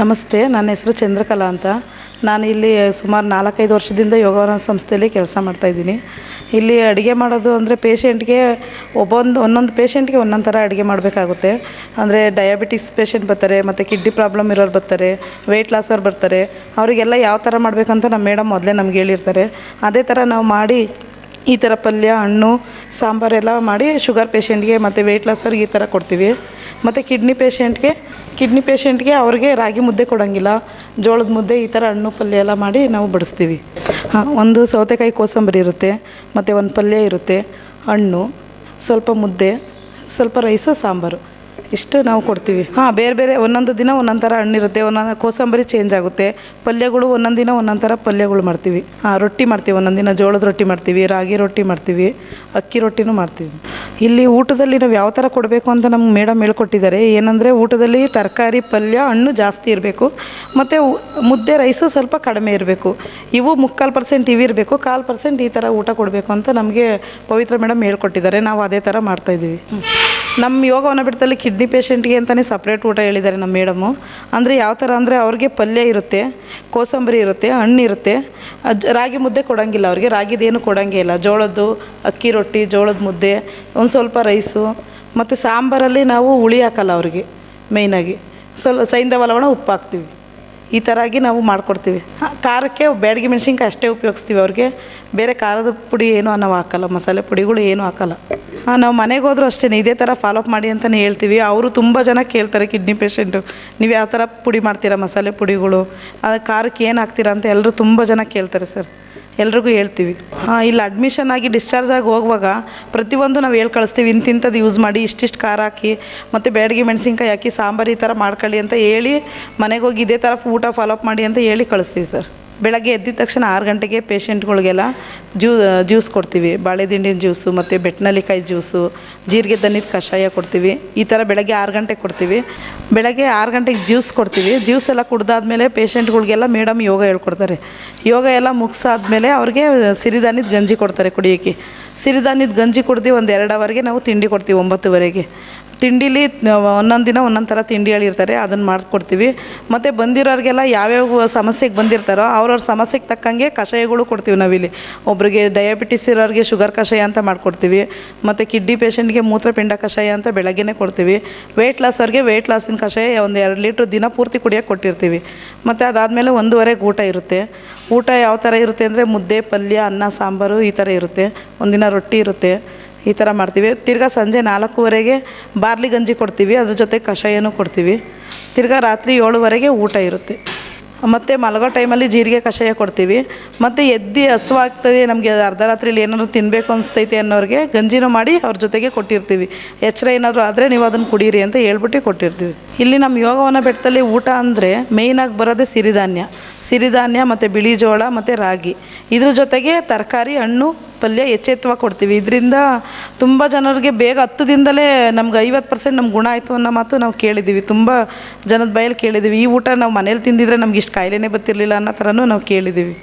ನಮಸ್ತೆ, ನನ್ನ ಹೆಸರು ಚಂದ್ರಕಲಾ ಅಂತ. ನಾನು ಇಲ್ಲಿ ಸುಮಾರು ನಾಲ್ಕೈದು ವರ್ಷದಿಂದ ಯೋಗವನ ಸಂಸ್ಥೆಯಲ್ಲಿ ಕೆಲಸ ಮಾಡ್ತಾಯಿದ್ದೀನಿ ಇಲ್ಲಿ ಅಡುಗೆ ಮಾಡೋದು ಅಂದರೆ ಪೇಷೆಂಟ್ಗೆ ಒಬ್ಬೊಂದು, ಒಂದೊಂದು ಪೇಷೆಂಟ್ಗೆ ಒಂದೊಂದು ಥರ ಅಡುಗೆ ಮಾಡಬೇಕಾಗುತ್ತೆ. ಅಂದರೆ ಡಯಾಬಿಟಿಸ್ ಪೇಷೆಂಟ್ ಬರ್ತಾರೆ, ಮತ್ತು ಕಿಡ್ನಿ ಪ್ರಾಬ್ಲಮ್ ಇರೋರು ಬರ್ತಾರೆ ವೆಯ್ಟ್ ಲಾಸ್ ಅವ್ರು ಬರ್ತಾರೆ. ಅವರಿಗೆಲ್ಲ ಯಾವ ಥರ ಮಾಡಬೇಕಂತ ನಮ್ಮ ಮೇಡಮ್ ಮೊದಲೇ ನಮ್ಗೆ ಹೇಳಿರ್ತಾರೆ. ಅದೇ ಥರ ನಾವು ಮಾಡಿ ಈ ಥರ ಪಲ್ಯ, ಹಣ್ಣು, ಸಾಂಬಾರೆಲ್ಲ ಮಾಡಿ ಶುಗರ್ ಪೇಷೆಂಟ್ಗೆ ಮತ್ತು ವೆಯ್ಟ್ ಲಾಸ್ ಅವ್ರಿಗೆ ಈ ಥರ ಕೊಡ್ತೀವಿ. ಮತ್ತು ಕಿಡ್ನಿ ಪೇಷೆಂಟ್ಗೆ ಕಿಡ್ನಿ ಪೇಷೆಂಟ್ಗೆ ಅವ್ರಿಗೆ ರಾಗಿ ಮುದ್ದೆ ಕೊಡೋಂಗಿಲ್ಲ. ಜೋಳದ ಮುದ್ದೆ ಈ ಥರ ಹಣ್ಣು ಪಲ್ಯ ಎಲ್ಲ ಮಾಡಿ ನಾವು ಬಡಿಸ್ತೀವಿ. ಹಾಂ, ಒಂದು ಸೌತೆಕಾಯಿ ಕೋಸಂಬರಿ ಇರುತ್ತೆ, ಮತ್ತು ಒಂದು ಪಲ್ಯ ಇರುತ್ತೆ, ಹಣ್ಣು, ಸ್ವಲ್ಪ ಮುದ್ದೆ, ಸ್ವಲ್ಪ ರೈಸು ಸಾಂಬಾರು. ಇಷ್ಟು ನಾವು ಕೊಡ್ತೀವಿ. ಹಾಂ, ಬೇರೆ ಬೇರೆ ಒಂದೊಂದು ದಿನ ಒಂದೊಂದು ಥರ ಹಣ್ಣಿರುತ್ತೆ. ಒಂದೊಂದು ಕೋಸಂಬರಿ ಚೇಂಜ್ ಆಗುತ್ತೆ. ಪಲ್ಯಗಳು ಒಂದೊಂದು ದಿನ ಒಂದೊಂದು ಥರ ಪಲ್ಯಗಳು ಮಾಡ್ತೀವಿ. ಹಾಂ, ರೊಟ್ಟಿ ಮಾಡ್ತೀವಿ ಒಂದೊಂದು ದಿನ. ಜೋಳದ ರೊಟ್ಟಿ ಮಾಡ್ತೀವಿ, ರಾಗಿ ರೊಟ್ಟಿ ಮಾಡ್ತೀವಿ, ಅಕ್ಕಿ ರೊಟ್ಟಿನೂ ಮಾಡ್ತೀವಿ. ಇಲ್ಲಿ ಊಟದಲ್ಲಿ ನಾವು ಯಾವ ಥರ ಕೊಡಬೇಕು ಅಂತ ನಮ್ಗೆ ಮೇಡಮ್ ಹೇಳ್ಕೊಟ್ಟಿದ್ದಾರೆ. ಏನಂದರೆ ಊಟದಲ್ಲಿ ತರಕಾರಿ, ಪಲ್ಯ, ಹಣ್ಣು ಜಾಸ್ತಿ ಇರಬೇಕು. ಮತ್ತು ಮುದ್ದೆ, ರೈಸು ಸ್ವಲ್ಪ ಕಡಿಮೆ ಇರಬೇಕು. ಇವು ಮುಕ್ಕಾಲು ಪರ್ಸೆಂಟ್ ಇವು ಇರಬೇಕು. ಕಾಲು ಪರ್ಸೆಂಟ್ ಈ ಥರ ಊಟ ಕೊಡಬೇಕು ಅಂತ ನಮಗೆ ಪವಿತ್ರ ಮೇಡಮ್ ಹೇಳ್ಕೊಟ್ಟಿದ್ದಾರೆ. ನಾವು ಅದೇ ಥರ ಮಾಡ್ತಾಯಿದ್ದೀವಿ ನಮ್ಮ ಯೋಗವನ್ನು ಬಿಡ್ತಲ್ಲಿ ಕಿಡ್ನಿ ಪೇಷಂಟ್ಗೆ ಅಂತಲೇ ಸಪ್ರೇಟ್ ಊಟ ಹೇಳಿದ್ದಾರೆ ನಮ್ಮ ಮೇಡಮು ಅಂದರೆ ಯಾವ ಥರ ಅಂದರೆ ಅವ್ರಿಗೆ ಪಲ್ಯ ಇರುತ್ತೆ, ಕೋಸಂಬರಿ ಇರುತ್ತೆ, ಹಣ್ಣು ಇರುತ್ತೆ. ರಾಗಿ ಮುದ್ದೆ ಕೊಡೋಂಗಿಲ್ಲ ಅವ್ರಿಗೆ ರಾಗಿದೇನು ಕೊಡೋಂಗೇ ಇಲ್ಲ. ಜೋಳದ್ದು ಅಕ್ಕಿ ರೊಟ್ಟಿ, ಜೋಳದ ಮುದ್ದೆ, ಒಂದು ಸ್ವಲ್ಪ ರೈಸು ಮತ್ತು ಸಾಂಬಾರಲ್ಲಿ ನಾವು ಹುಳಿ ಹಾಕಲ್ಲ ಅವ್ರಿಗೆ ಮೇಯ್ನಾಗಿ ಸ್ವಲ್ಪ ಸೈಂಧವ ಲವಣ ಉಪ್ಪು ಹಾಕ್ತೀವಿ. ಈ ಥರ ಆಗಿ ನಾವು ಮಾಡಿಕೊಡ್ತೀವಿ. ಖಾರಕ್ಕೆ ಬ್ಯಾಡಗಿ ಮೆಣಸಿನ್ಕಾಯಿ ಅಷ್ಟೇ ಉಪಯೋಗಿಸ್ತೀವಿ ಅವ್ರಿಗೆ. ಬೇರೆ ಖಾರದ ಪುಡಿ ಏನೂ ನಾವು ಹಾಕಲ್ಲ, ಮಸಾಲೆ ಪುಡಿಗಳು ಏನೂ ಹಾಕಲ್ಲ. ಹಾಂ, ನಾವು ಮನೆಗೆ ಹೋದ್ರೂ ಅಷ್ಟೇ ಇದೇ ಥರ ಫಾಲೋಅಪ್ ಮಾಡಿ ಅಂತಲೇ ಹೇಳ್ತೀವಿ. ಅವರು ತುಂಬ ಜನ ಕೇಳ್ತಾರೆ ಕಿಡ್ನಿ ಪೇಷೆಂಟು ನೀವು ಯಾವ ಥರ ಪುಡಿ ಮಾಡ್ತೀರಾ, ಮಸಾಲೆ ಪುಡಿಗಳು, ಅದು ಖಾರಕ್ಕೆ ಏನು ಹಾಕ್ತೀರಾ ಅಂತ ಎಲ್ಲರೂ ತುಂಬ ಜನ ಕೇಳ್ತಾರೆ ಸರ್. ಎಲ್ರಿಗೂ ಹೇಳ್ತೀವಿ. ಇಲ್ಲಿ ಅಡ್ಮಿಷನ್ ಆಗಿ ಡಿಸ್ಚಾರ್ಜ್ ಆಗಿ ಹೋಗುವಾಗ ಪ್ರತಿಯೊಂದು ನಾವು ಹೇಳಿ ಕಳಿಸ್ತೀವಿ ಇಂತಿಂಥದ್ದು ಯೂಸ್ ಮಾಡಿ, ಇಷ್ಟಿಷ್ಟು ಖಾರ ಹಾಕಿ, ಮತ್ತು ಬ್ಯಾಡಗಿ ಮೆಣಸಿನ್ಕಾಯಿ ಹಾಕಿ, ಸಾಂಬಾರು ಈ ಥರ ಮಾಡ್ಕೊಳ್ಳಿ ಅಂತ ಹೇಳಿ, ಮನೆಗೆ ಹೋಗಿ ಇದೇ ಥರ ಊಟ ಫಾಲೋಅಪ್ ಮಾಡಿ ಅಂತ ಹೇಳಿ ಕಳಿಸ್ತೀವಿ ಸರ್ ಬೆಳಗ್ಗೆ ಎದ್ದಿದ ತಕ್ಷಣ ಆರು ಗಂಟೆಗೆ ಪೇಷೆಂಟ್ಗಳಿಗೆಲ್ಲ ಜ್ಯೂ ಜ್ಯೂಸ್ ಕೊಡ್ತೀವಿ. ಬಾಳೆದಿಂಡಿನ ಜ್ಯೂಸು ಮತ್ತು ಬೆಟ್ಟನಲ್ಲಿಕಾಯಿ ಜ್ಯೂಸು ಜೀರಿಗೆ ದನ್ನಿದ ಕಷಾಯ ಕೊಡ್ತೀವಿ. ಈ ಥರ ಬೆಳಗ್ಗೆ ಆರು ಗಂಟೆಗೆ ಕೊಡ್ತೀವಿ. ಬೆಳಗ್ಗೆ ಆರು ಗಂಟೆಗೆ ಜ್ಯೂಸ್ ಕೊಡ್ತೀವಿ. ಜ್ಯೂಸ್ ಎಲ್ಲ ಕುಡ್ದಾದ್ಮೇಲೆ ಪೇಷೆಂಟ್ಗಳಿಗೆಲ್ಲ ಮೇಡಮ್ ಯೋಗ ಹೇಳ್ಕೊಡ್ತಾರೆ. ಯೋಗ ಎಲ್ಲ ಮುಗಿಸಾದ್ಮೇಲೆ ಅವ್ರಿಗೆ ಸಿರಿಧಾನ್ಯದ ಗಂಜಿ ಕೊಡ್ತಾರೆ ಕುಡಿಯೋಕ್ಕೆ. ಸಿರಿಧಾನ್ಯದ ಗಂಜಿ ಕೊಡ್ತೀವಿ ಒಂದು ಎರಡು ಅವರ್ಗೆ ನಾವು ತಿಂಡಿ ಕೊಡ್ತೀವಿ ಒಂಬತ್ತುವರೆಗೆ. ತಿಂಡಿಲಿ ಒಂದೊಂದು ದಿನ ಒಂದೊಂದು ಥರ ತಿಂಡಿ ಹೇಳಿರ್ತಾರೆ ಅದನ್ನು ಮಾಡಿಕೊಡ್ತೀವಿ. ಮತ್ತು ಬಂದಿರೋರಿಗೆಲ್ಲ ಯಾವ್ಯಾವ ಸಮಸ್ಯೆಗೆ ಬಂದಿರ್ತಾರೋ ಅವ್ರವ್ರ ಸಮಸ್ಯೆಗೆ ತಕ್ಕಂಗೆ ಕಷಾಯಗಳು ಕೊಡ್ತೀವಿ ನಾವಿಲ್ಲಿ. ಒಬ್ಬರಿಗೆ ಡಯಾಬಿಟಿಸ್ ಇರೋರಿಗೆ ಶುಗರ್ ಕಷಾಯ ಅಂತ ಮಾಡಿಕೊಡ್ತೀವಿ. ಮತ್ತು ಕಿಡ್ನಿ ಪೇಷೆಂಟ್ಗೆ ಮೂತ್ರಪಿಂಡ ಕಷಾಯ ಅಂತ ಬೆಳಗ್ಗೆನೇ ಕೊಡ್ತೀವಿ. ವೆಯ್ಟ್ ಲಾಸ್ ಅವ್ರಿಗೆ ವೆಯ್ಟ್ ಲಾಸಿನ ಕಷಾಯ ಒಂದು ಎರಡು ಲೀಟ್ರ್ ದಿನ ಪೂರ್ತಿ ಕುಡಿಯೋಕೆ ಕೊಟ್ಟಿರ್ತೀವಿ. ಮತ್ತು ಅದಾದಮೇಲೆ ಒಂದೂವರೆಗೆ ಊಟ ಇರುತ್ತೆ. ಊಟ ಯಾವ ಥರ ಇರುತ್ತೆ ಅಂದರೆ ಮುದ್ದೆ, ಪಲ್ಯ, ಅನ್ನ, ಸಾಂಬಾರು ಈ ಥರ ಇರುತ್ತೆ. ಒಂದಿನ ರೊಟ್ಟಿ ಇರುತ್ತೆ. ಈ ಥರ ಮಾಡ್ತೀವಿ. ತಿರ್ಗಾ ಸಂಜೆ ನಾಲ್ಕೂವರೆಗೆ ಬಾರ್ಲಿ ಗಂಜಿ ಕೊಡ್ತೀವಿ. ಅದ್ರ ಜೊತೆ ಕಷಾಯನೂ ಕೊಡ್ತೀವಿ. ತಿರ್ಗಾ ರಾತ್ರಿ ಏಳುವರೆಗೆ ಊಟ ಇರುತ್ತೆ. ಮತ್ತು ಮಲಗೋ ಟೈಮಲ್ಲಿ ಜೀರಿಗೆ ಕಷಾಯ ಕೊಡ್ತೀವಿ. ಮತ್ತು ಎದ್ದು ಹಸುವಾಗ್ತದೆ ನಮಗೆ ಅರ್ಧ ರಾತ್ರಿಲಿ ಏನಾದರೂ ತಿನ್ನಬೇಕು ಅನಿಸ್ತೈತೆ ಅನ್ನೋರಿಗೆ ಗಂಜಿನೂ ಮಾಡಿ ಅವ್ರ ಜೊತೆಗೆ ಕೊಟ್ಟಿರ್ತೀವಿ. ಎಚ್ಚರ ಏನಾದರೂ ಆದರೆ ನೀವು ಅದನ್ನು ಕುಡೀರಿ ಅಂತ ಹೇಳ್ಬಿಟ್ಟು ಕೊಟ್ಟಿರ್ತೀವಿ. ಇಲ್ಲಿ ನಮ್ಮ ಯೋಗವನ ಬೆಟ್ಟದಲ್ಲಿ ಊಟ ಅಂದರೆ ಮೇಯ್ನಾಗಿ ಬರೋದೇ ಸಿರಿಧಾನ್ಯ. ಸಿರಿಧಾನ್ಯ ಮತ್ತು ಬಿಳಿ ಜೋಳ ಮತ್ತು ರಾಗಿ. ಇದ್ರ ಜೊತೆಗೆ ತರಕಾರಿ, ಹಣ್ಣು ಪಲ್ಯ ಎಚ್ಚೆತ್ವ ಕೊಡ್ತೀವಿ. ಇದರಿಂದ ತುಂಬ ಜನರಿಗೆ ಬೇಗ ಹತ್ತು ದಿನದಲ್ಲೇ ನಮ್ಗೆ ಐವತ್ತು ಪರ್ಸೆಂಟ್ ನಮ್ಗೆ ಗುಣ ಆಯಿತು ಅನ್ನೋ ಮಾತು ನಾವು ಕೇಳಿದ್ದೀವಿ ತುಂಬ ಜನದ ಬಯಲು ಕೇಳಿದ್ದೀವಿ ಈ ಊಟ ನಾವು ಮನೇಲಿ ತಿಂದಿದ್ರೆ ನಮ್ಗೆ ಇಷ್ಟು ಕಾಯಿಲೆನೇ ಬತ್ತಿರಲಿಲ್ಲ ಅನ್ನೋ ಥರನೂ ನಾವು ಕೇಳಿದ್ದೀವಿ